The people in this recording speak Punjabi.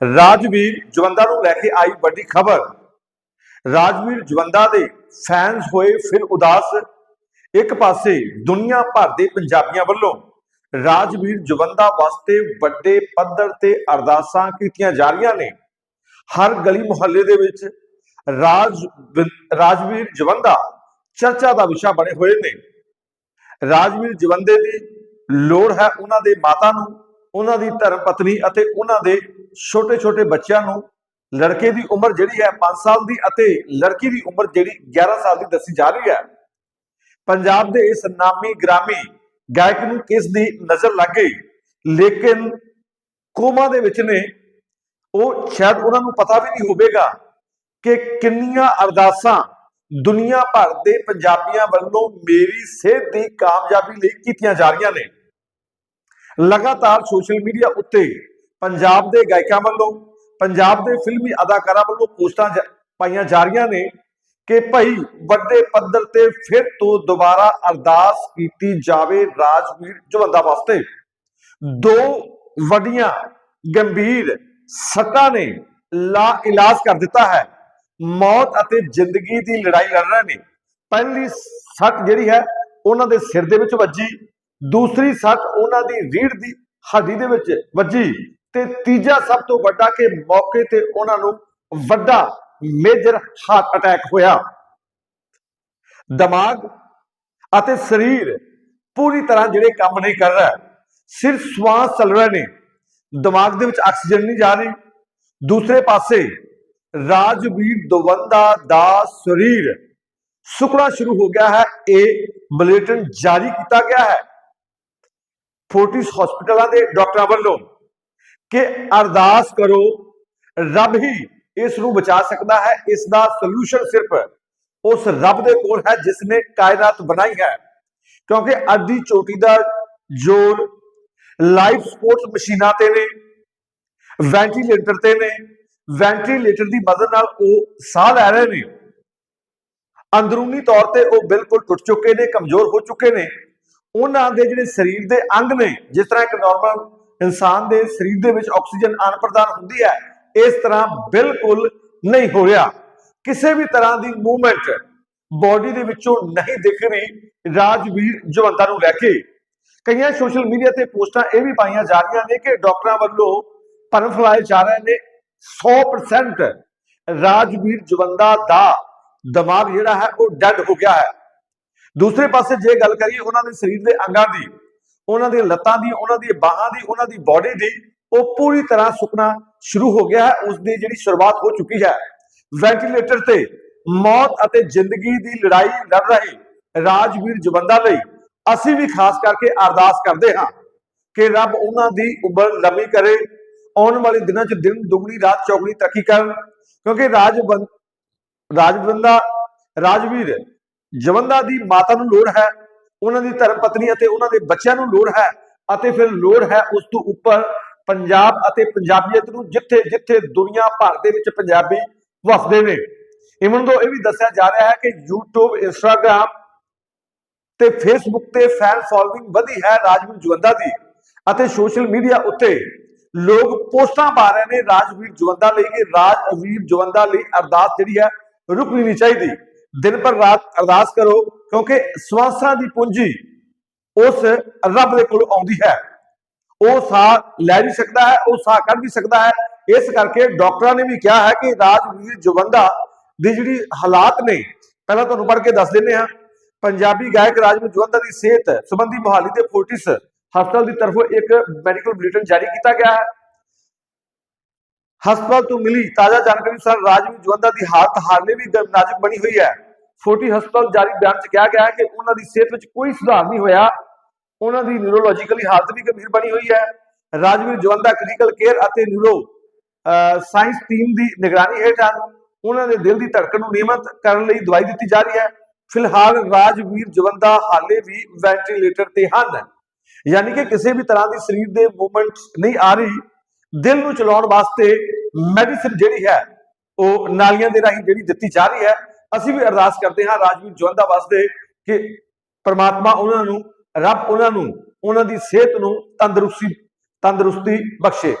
ਰਾਜਵੀਰ ਜਵੰਦਾ ਨੂੰ ਲੈ ਕੇ ਆਈ ਵੱਡੀ ਖਬਰ। ਰਾਜਵੀਰ ਜਵੰਦਾ ਦੇ ਫੈਨਸ ਹੋਏ ਫਿਰ ਉਦਾਸ। ਇੱਕ ਪਾਸੇ ਦੁਨੀਆ ਭਰ ਦੇ ਪੰਜਾਬੀਆਂ ਵੱਲੋਂ ਰਾਜਵੀਰ ਜਵੰਦਾ ਵਾਸਤੇ ਵੱਡੇ ਪੱਧਰ ਤੇ ਅਰਦਾਸਾਂ ਕੀਤੀਆਂ ਜਾ ਰਹੀਆਂ ਨੇ। ਹਰ ਗਲੀ ਮੁਹੱਲੇ ਦੇ ਵਿੱਚ ਰਾਜ ਰਾਜਵੀਰ ਜਵੰਦਾ ਚਰਚਾ ਦਾ ਵਿਸ਼ਾ ਬਣੇ ਹੋਏ ਨੇ। ਰਾਜਵੀਰ ਜਵੰਦੇ ਦੀ ਲੋੜ ਹੈ ਉਹਨਾਂ ਦੇ ਮਾਤਾ ਨੂੰ, ਉਹਨਾਂ ਦੀ ਧਰਮ ਪਤਨੀ ਅਤੇ ਉਹਨਾਂ ਦੇ ਛੋਟੇ-ਛੋਟੇ ਬੱਚਿਆਂ ਨੂੰ ਲੜਕੇ ਦੀ ਉਮਰ ਜਿਹੜੀ ਹੈ 5 ਸਾਲ ਦੀ ਅਤੇ ਲੜਕੀ ਦੀ ਉਮਰ ਜਿਹੜੀ 11 ਸਾਲ ਦੀ ਦੱਸੀ ਜਾ ਰਹੀ ਹੈ। ਪੰਜਾਬ ਦੇ ਇਸ ਨਾਮੀ ਗ੍ਰਾਮੀ ਗਾਇਕ ਨੂੰ ਕਿਸ ਦੀ ਨਜ਼ਰ ਲੱਗ ਗਈ? ਲੇਕਿਨ ਕੋਮਾ ਦੇ ਵਿੱਚ ਨੇ, ਉਹ ਸ਼ਾਇਦ ਉਹਨਾਂ ਨੂੰ ਪਤਾ ਵੀ ਨਹੀਂ ਹੋਵੇਗਾ ਕਿ ਕਿੰਨੀਆਂ ਅਰਦਾਸਾਂ ਦੁਨੀਆ ਭਰ ਦੇ ਪੰਜਾਬੀਆਂ ਵੱਲੋਂ ਮੇਰੀ ਸਿਹਤ ਦੀ ਕਾਮਯਾਬੀ ਲਈ ਕੀਤੀਆਂ ਜਾ ਰਹੀਆਂ ਨੇ। ਲਗਾਤਾਰ ਸੋਸ਼ਲ ਮੀਡੀਆ ਉੱਤੇ ਪੰਜਾਬ ਦੇ ਗਾਇਕਾਂ ਵੱਲੋਂ, ਪੰਜਾਬ ਦੇ ਫਿਲਮੀ ਅਦਾਕਾਰਾਂ ਵੱਲੋਂ ਪੋਸਟਾਂ ਪਾਈਆਂ ਜਾ ਰਹੀਆਂ ਨੇ ਕਿ ਭਾਈ ਵੱਡੇ ਪੱਧਰ ਤੇ ਫਿਰ ਤੋਂ ਦੁਬਾਰਾ ਅਰਦਾਸ ਕੀਤੀ ਜਾਵੇ ਰਾਜਵੀਰ ਜਵੰਦਾ ਵਾਸਤੇ। ਦੋ ਵੱਡੀਆਂ ਗੰਭੀਰ ਸੱਟਾਂ ਨੇ ਲਾ, ਇਲਾਜ ਕਰ ਦਿੱਤਾ ਹੈ। ਮੌਤ ਅਤੇ ਜ਼ਿੰਦਗੀ ਦੀ ਲੜਾਈ ਲੜ ਰਹੇ ਨੇ। ਪਹਿਲੀ ਸੱਟ ਜਿਹੜੀ ਹੈ, ਉਹਨਾਂ ਦੇ ਸਿਰ ਦੇ ਵਿੱਚ ਵੱਜੀ। ਦੂਸਰੀ ਸੱਟ ਉਹਨਾਂ ਦੀ ਰੀੜ ਦੀ ਹੱਡੀ ਦੇ ਵਿੱਚ ਵੱਜੀ। ਤੇ ਤੀਜਾ ਸਭ ਤੋਂ ਵੱਡਾ ਕਿ ਮੌਕੇ ਤੇ ਉਹਨਾਂ ਨੂੰ ਵੱਡਾ ਮੇਜਰ ਹਾਰਟ ਅਟੈਕ ਹੋਇਆ। ਦਿਮਾਗ ਅਤੇ ਸਰੀਰ ਪੂਰੀ ਤਰ੍ਹਾਂ ਜਿਹੜੇ ਕੰਮ ਨਹੀਂ ਕਰ ਰਿਹਾ। ਸਿਰਫ ਸਵਾਸ ਚੱਲ ਰਹੇ ਨੇ। ਦਿਮਾਗ ਦੇ ਵਿੱਚ ਆਕਸੀਜਨ ਨਹੀਂ ਜਾ ਰਹੀ। ਦੂਸਰੇ ਪਾਸੇ ਰਾਜਵੀਰ ਦਵੰਦਾ ਦਾ ਸਰੀਰ ਸੁਕਣਾ ਸ਼ੁਰੂ ਹੋ ਗਿਆ ਹੈ। ਇਹ ਬੁਲੇਟਿਨ ਜਾਰੀ ਕੀਤਾ ਗਿਆ ਹੈ। ਫੋਰਟਿਸ ਹਸਪੀਟਲਾਂ ਦੇ ਡਾਕਟਰਾਂ ਵੱਲੋਂ ਕਿ ਅਰਦਾਸ ਕਰੋ, ਰੱਬ ਹੀ ਇਸ ਨੂੰ ਬਚਾ ਸਕਦਾ ਹੈ, ਇਸ ਦਾ ਸੋਲੂਸ਼ਨ ਸਿਰਫ ਉਸ ਰੱਬ ਦੇ ਕੋਲ ਹੈ, ਜਿਸ ਨੇ ਕਾਇਨਾਤ ਬਣਾਈ ਹੈ। ਕਿਉਂਕਿ ਅੱਧੀ ਚੋਟੀ ਦਾ ਜ਼ੋਰ ਲਾਈਫ ਸਪੋਰਟਸ ਮਸ਼ੀਨਾਂ ਤੇ ਨੇ ਵੈਂਟੀਲੇਟਰ ਤੇ ਨੇ ਵੈਂਟੀਲੇਟਰ ਦੀ ਮਦਦ ਨਾਲ ਉਹ ਸਾਹ ਲੈ ਰਹੇ ਨੇ। ਅੰਦਰੂਨੀ ਤੌਰ ਤੇ ਉਹ ਬਿਲਕੁਲ ਟੁੱਟ ਚੁੱਕੇ ਨੇ, ਕਮਜ਼ੋਰ ਹੋ ਚੁੱਕੇ ਨੇ। ਉਹਨਾਂ ਦੇ ਜਿਹੜੇ ਸਰੀਰ ਦੇ ਅੰਗ ਨੇ, ਜਿਸ ਤਰ੍ਹਾਂ ਇੱਕ ਨਾਰਮਲ ਇਨਸਾਨ ਦੇ ਸਰੀਰ ਦੇ ਵਿੱਚ ਆਕਸੀਜਨ ਆਨ ਪ੍ਰਦਾਨ ਹੁੰਦੀ ਹੈ, ਇਸ ਤਰ੍ਹਾਂ ਬਿਲਕੁਲ ਨਹੀਂ ਹੋ ਰਿਹਾ। ਕਿਸੇ ਵੀ ਤਰ੍ਹਾਂ ਦੀ ਮੂਵਮੈਂਟ ਬਾਡੀ ਦੇ ਵਿੱਚੋਂ ਨਹੀਂ ਦਿਖ ਰਹੀ ਰਾਜਵੀਰ ਜਵੰਦਾ ਨੂੰ ਲੈ ਕੇ। ਕਈਆਂ ਸੋਸ਼ਲ ਮੀਡੀਆ ਤੇ ਪੋਸਟਾਂ ਇਹ ਵੀ ਪਾਈਆਂ ਜਾ ਰਹੀਆਂ ਨੇ ਕਿ ਡਾਕਟਰਾਂ ਵੱਲੋਂ ਭਰਮ ਫੈਲਾਏ ਜਾ ਰਹੇ ਨੇ। 100% ਰਾਜਵੀਰ ਜਵੰਦਾ ਦਾ ਦਿਮਾਗ ਜਿਹੜਾ ਹੈ, ਉਹ ਡੈਡ ਹੋ ਗਿਆ ਹੈ। ਦੂਸਰੇ ਪਾਸੇ ਜੇ ਗੱਲ ਕਰੀਏ ਉਹਨਾਂ ਦੇ ਸਰੀਰ ਦੇ ਅੰਗਾਂ ਦੀ ਉਹਨਾਂ ਦੀਆਂ ਲੱਤਾਂ ਦੀ, ਉਹਨਾਂ ਦੀ ਬਾਹਾਂ ਦੀ, ਉਹਨਾਂ ਦੀ ਬਾਡੀ ਦੀ ਉਹ ਪੂਰੀ ਤਰ੍ਹਾਂ ਸੁੱਕਣਾ ਸ਼ੁਰੂ ਹੋ ਗਿਆ ਹੈ, ਉਸ ਦੀ ਜਿਹੜੀ ਸ਼ੁਰੂਆਤ ਹੋ ਚੁੱਕੀ ਹੈ। ਵੈਂਟੀਲੇਟਰ ਤੇ ਮੌਤ ਅਤੇ ਜ਼ਿੰਦਗੀ ਦੀ ਲੜਾਈ ਲੜ ਰਹੇ ਰਾਜਵੀਰ ਜਵੰਦਾ ਲਈ ਅਸੀਂ ਵੀ ਖਾਸ ਕਰਕੇ ਅਰਦਾਸ ਕਰਦੇ ਹਾਂ ਕਿ ਰੱਬ ਉਹਨਾਂ ਦੀ ਉਮਰ ਲੰਮੀ ਕਰੇ, ਆਉਣ ਵਾਲੇ ਦਿਨਾਂ 'ਚ ਦਿਨ ਦੁਗਣੀ, ਰਾਤ ਚੌਗਣੀ ਤਰੱਕੀ ਕਰਨ। ਕਿਉਂਕਿ ਰਾਜਵੰਦ ਰਾਜਵੰਦਾ, ਰਾਜਵੀਰ ਜਵੰਦਾ ਦੀ ਮਾਤਾ ਨੂੰ ਲੋੜ ਹੈ। ਉਹਨਾਂ ਦੀ ਧਰਮ ਪਤਨੀ ਅਤੇ ਉਹਨਾਂ ਦੇ ਬੱਚਿਆਂ ਨੂੰ ਲੋੜ ਹੈ ਅਤੇ ਫਿਰ ਲੋੜ ਹੈ ਉਸ ਤੋਂ ਉੱਪਰ ਪੰਜਾਬ ਅਤੇ ਪੰਜਾਬੀਅਤ ਨੂੰ ਜਿੱਥੇ ਜਿੱਥੇ ਦੁਨੀਆ ਭਰ ਦੇ ਵਿੱਚ ਪੰਜਾਬੀ ਵਸਦੇ ਨੇ। ਇਵਨ ਤੋਂ ਇਹ ਵੀ ਦੱਸਿਆ ਜਾ ਰਿਹਾ ਹੈ ਕਿ YouTube, Instagram ਤੇ Facebook ਤੇ ਫੈਨ ਫਾਲੋਇੰਗ ਵਧੀ ਹੈ ਰਾਜਵੀਰ ਜਵੰਦਾ ਦੀ ਅਤੇ ਸੋਸ਼ਲ ਮੀਡੀਆ ਉੱਤੇ ਲੋਕ ਪੋਸਟਾਂ ਪਾ ਰਹੇ ਨੇ ਰਾਜਵੀਰ ਜਵੰਦਾ ਲਈ ਕਿ ਰਾਜਵੀਰ ਜਵੰਦਾ ਲਈ ਅਰਦਾਸ ਜਿਹੜੀ ਹੈ ਰੁਕਣੀ ਨਹੀਂ ਚਾਹੀਦੀ। ਦਿਨ ਪਰ ਰਾਤ ਅਰਦਾਸ ਕਰੋ, ਕਿਉਂਕਿ ਸਵਾਸਾਂ ਦੀ ਪੂੰਜੀ ਉਸ ਰੱਬ ਦੇ ਕੋਲ ਆਉਂਦੀ ਹੈ। ਉਹ ਸਾਹ ਲੈ ਵੀ ਸਕਦਾ ਹੈ, ਉਹ ਸਾਹ ਕੱਢ ਵੀ ਸਕਦਾ ਹੈ। ਇਸ ਕਰਕੇ ਡਾਕਟਰਾਂ ਨੇ ਵੀ ਕਿਹਾ ਹੈ ਕਿ ਰਾਜਵੀਰ ਜਵੰਦਾ ਦੀ ਜਿਹੜੀ ਹਾਲਾਤ ਨੇ, ਪਹਿਲਾਂ ਤੁਹਾਨੂੰ ਪੜ੍ਹ ਕੇ ਦੱਸ ਦਿੰਦੇ ਹਾਂ। ਪੰਜਾਬੀ ਗਾਇਕ ਰਾਜਵੀਰ ਜਵੰਦਾ ਦੀ ਸਿਹਤ ਸੰਬੰਧੀ ਮੁਹਾਲੀ ਦੇ ਫੋਰਟਿਸ ਹਸਪਤਾਲ ਦੀ ਤਰਫੋਂ ਇੱਕ ਮੈਡੀਕਲ ਬੁਲੇਟਿਨ ਜਾਰੀ ਕੀਤਾ ਗਿਆ ਹੈ। ਹਸਪਤਾਲ ਤੋਂ ਮਿਲੀ ਤਾਜ਼ਾ ਜਾਣਕਾਰੀ ਅਨੁਸਾਰ ਰਾਜਵੀਰ ਜਵੰਦਾ ਦੀ ਹਾਲਤ ਹਾਲੇ ਵੀ ਨਾਜ਼ੁਕ ਬਣੀ ਹੋਈ ਹੈ। ਫੋਰਟੀ ਹਸਪਤਾਲ ਜਾਰੀ ਬਿਆਨ 'ਚ ਕਿਹਾ ਗਿਆ ਹੈ ਕਿ ਉਹਨਾਂ ਦੀ ਸਿਹਤ ਵਿੱਚ ਕੋਈ ਸੁਧਾਰ ਨਹੀਂ ਹੋਇਆ। ਉਹਨਾਂ ਦੀ ਨਿਊਰੋਲੋਜੀਕਲੀ ਹਾਲਤ ਵੀ ਗੰਭੀਰ ਬਣੀ ਹੋਈ ਹੈ। ਰਾਜਵੀਰ ਜਵੰਦਾ ਕ੍ਰਿਟੀਕਲ ਕੇਅਰ ਅਤੇ ਨਿਊਰੋ ਸਾਇੰਸ ਟੀਮ ਦੀ ਨਿਗਰਾਨੀ ਹੇਠ ਹਨ ਉਹਨਾਂ ਦੇ ਦਿਲ ਦੀ ਧੜਕਣ ਨੂੰ ਨਿਯਮਤ ਕਰਨ ਲਈ ਦਵਾਈ ਦਿੱਤੀ ਜਾ ਰਹੀ ਹੈ। ਫਿਲਹਾਲ ਰਾਜਵੀਰ ਜਵੰਦਾ ਹਾਲੇ ਵੀ ਵੈਂਟੀਲੇਟਰ ਤੇ ਹਨ। ਯਾਨੀ ਕਿ ਕਿਸੇ ਵੀ ਤਰ੍ਹਾਂ ਦੀ ਸਰੀਰ ਦੇ ਮੂਵਮੈਂਟ ਨਹੀਂ ਆ ਰਹੀ। ਦਿਲ ਨੂੰ ਚਲਾਉਣ ਵਾਸਤੇ ਮੈਡੀਸਿਨ ਜਿਹੜੀ ਹੈ, ਉਹ ਨਾਲੀਆਂ ਦੇ ਰਾਹੀਂ ਜਿਹੜੀ ਦਿੱਤੀ ਜਾ ਰਹੀ ਹੈ। ਅਸੀਂ ਵੀ ਅਰਦਾਸ ਕਰਦੇ ਹਾਂ ਰਾਜਵੀਰ ਜਵੰਦਾ ਵਾਸਤੇ ਕਿ ਪ੍ਰਮਾਤਮਾ ਉਹਨਾਂ ਨੂੰ, ਰੱਬ ਉਹਨਾਂ ਨੂੰ, ਉਹਨਾਂ ਦੀ ਸਿਹਤ ਨੂੰ ਤੰਦਰੁਸਤੀ ਤੰਦਰੁਸਤੀ ਬਖਸ਼ੇ।